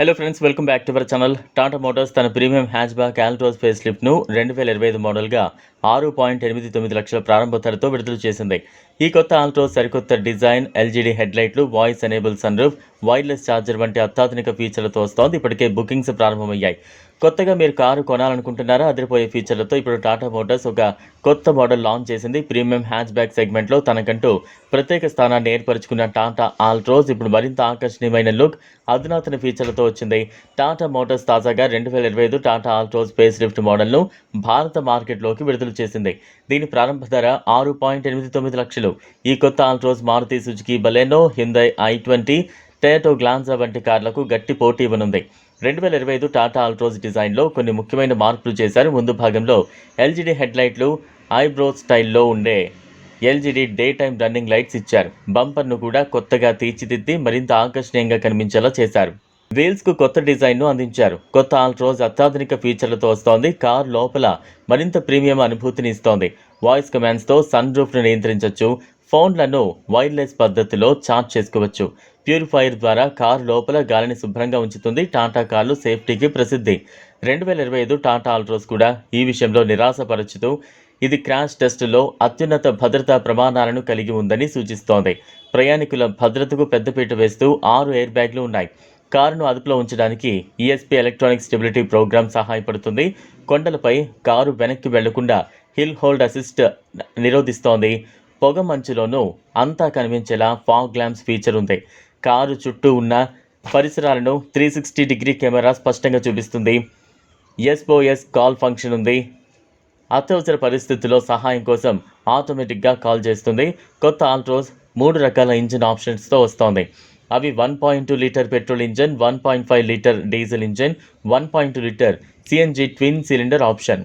Hello friends welcome back to our channel Tata Motors తన premium hatchback Altroz face లిఫ్ట్ను రెండు వేల ఇరవై ఐదు మోడల్గా ఆరు పాయింట్ ఎనిమిది తొమ్మిది లక్షల ప్రారంభ ధరతో విడుదల చేసింది. ఈ కొత్త ఆల్ట్రోస్ సరికొత్త design LED హెడ్లైట్లు voice enable sunroof wireless charger వంటి అత్యాధునిక ఫీచర్లతో వస్తోంది. ఇప్పటికే బుకింగ్స్ ప్రారంభమయ్యాయి. కొత్తగా మీరు కారు కొనాలనుకుంటున్నారా? అదిరిపోయే ఫీచర్లతో ఇప్పుడు టాటా మోటార్స్ ఒక కొత్త మోడల్ లాంచ్ చేసింది. ప్రీమియం హ్యాచ్ బ్యాక్ సెగ్మెంట్లో తనకంటూ ప్రత్యేక స్థానాన్ని ఏర్పరచుకున్న టాటా ఆల్ట్రోజ్ ఇప్పుడు మరింత ఆకర్షణీయమైన లుక్ అధునాతన ఫీచర్లతో వచ్చింది. టాటా మోటార్స్ తాజాగా రెండు వేల ఇరవై ఐదు టాటా ఆల్ట్రోజ్ ఫేస్ లిఫ్ట్ మోడల్ను భారత మార్కెట్లోకి విడుదల చేసింది. దీని ప్రారంభ ధర ఆరు పాయింట్ ఎనిమిది తొమ్మిది లక్షలు. ఈ కొత్త Altroz Maruti Suzuki Baleno Hyundai I twenty Toyota Glanza వంటి కార్లకు గట్టి పోటీ ఇవ్వనుంది. రెండు వేల ఇరవై ఐదు టాటా ఆల్ట్రోజ్ డిజైన్లో కొన్ని ముఖ్యమైన మార్పులు చేశారు. ముందు భాగంలో ఎల్జీడీ హెడ్లైట్లు ఐబ్రో స్టైల్లో ఉండే LED day time running lights ఇచ్చారు. బంపర్ను కూడా కొత్తగా తీర్చిదిద్ది మరింత ఆకర్షణీయంగా కనిపించేలా చేశారు. వీల్స్కు కొత్త డిజైన్ను అందించారు. కొత్త ఆల్ట్రోజ్ అత్యాధునిక ఫీచర్లతో వస్తోంది. కార్ లోపల మరింత ప్రీమియం అనుభూతిని ఇస్తోంది. వాయిస్ కమాండ్స్తో సన్ రూఫ్ను నియంత్రించవచ్చు ఫోన్లను వైర్లెస్ పద్ధతిలో ఛార్జ్ చేసుకోవచ్చు. ప్యూరిఫైయర్ ద్వారా కారు లోపల గాలిని శుభ్రంగా ఉంచుతుంది. టాటా కార్లు సేఫ్టీకి ప్రసిద్ధి. రెండు వేల ఇరవై ఐదు టాటా ఆల్ట్రోస్ కూడా ఈ విషయంలో నిరాశపరచుతూ ఇది క్రాష్ టెస్టులో అత్యున్నత భద్రతా ప్రమాణాలను కలిగి ఉందని సూచిస్తోంది. ప్రయాణికుల భద్రతకు పెద్దపీట వేస్తూ ఆరు ఎయిర్ బ్యాగ్లు ఉన్నాయి. కారును అదుపులో ఉంచడానికి ఈఎస్పీ ఎలక్ట్రానిక్ స్టెబిలిటీ ప్రోగ్రామ్ సహాయపడుతుంది. కొండలపై కారు వెనక్కి వెళ్ళకుండా హిల్ హోల్డ్ అసిస్ట్ నిరోధిస్తోంది. పొగ మంచులోనూ అంతా కనిపించేలా ఫాగ్ ల్యాంప్స్ ఫీచర్ ఉంది. కారు చుట్టూ ఉన్న పరిసరాలను త్రీ సిక్స్టీ డిగ్రీ కెమెరా స్పష్టంగా చూపిస్తుంది. ఎస్ఓఎస్ కాల్ ఫంక్షన్ ఉంది. అత్యవసర పరిస్థితుల్లో సహాయం కోసం ఆటోమేటిక్గా కాల్ చేస్తుంది. కొత్త ఆల్ట్రోస్ మూడు రకాల ఇంజిన్ ఆప్షన్స్తో వస్తోంది. అవి one point two litre petrol engine one point five litre diesel engine one point two litre CNG twin cylinder option.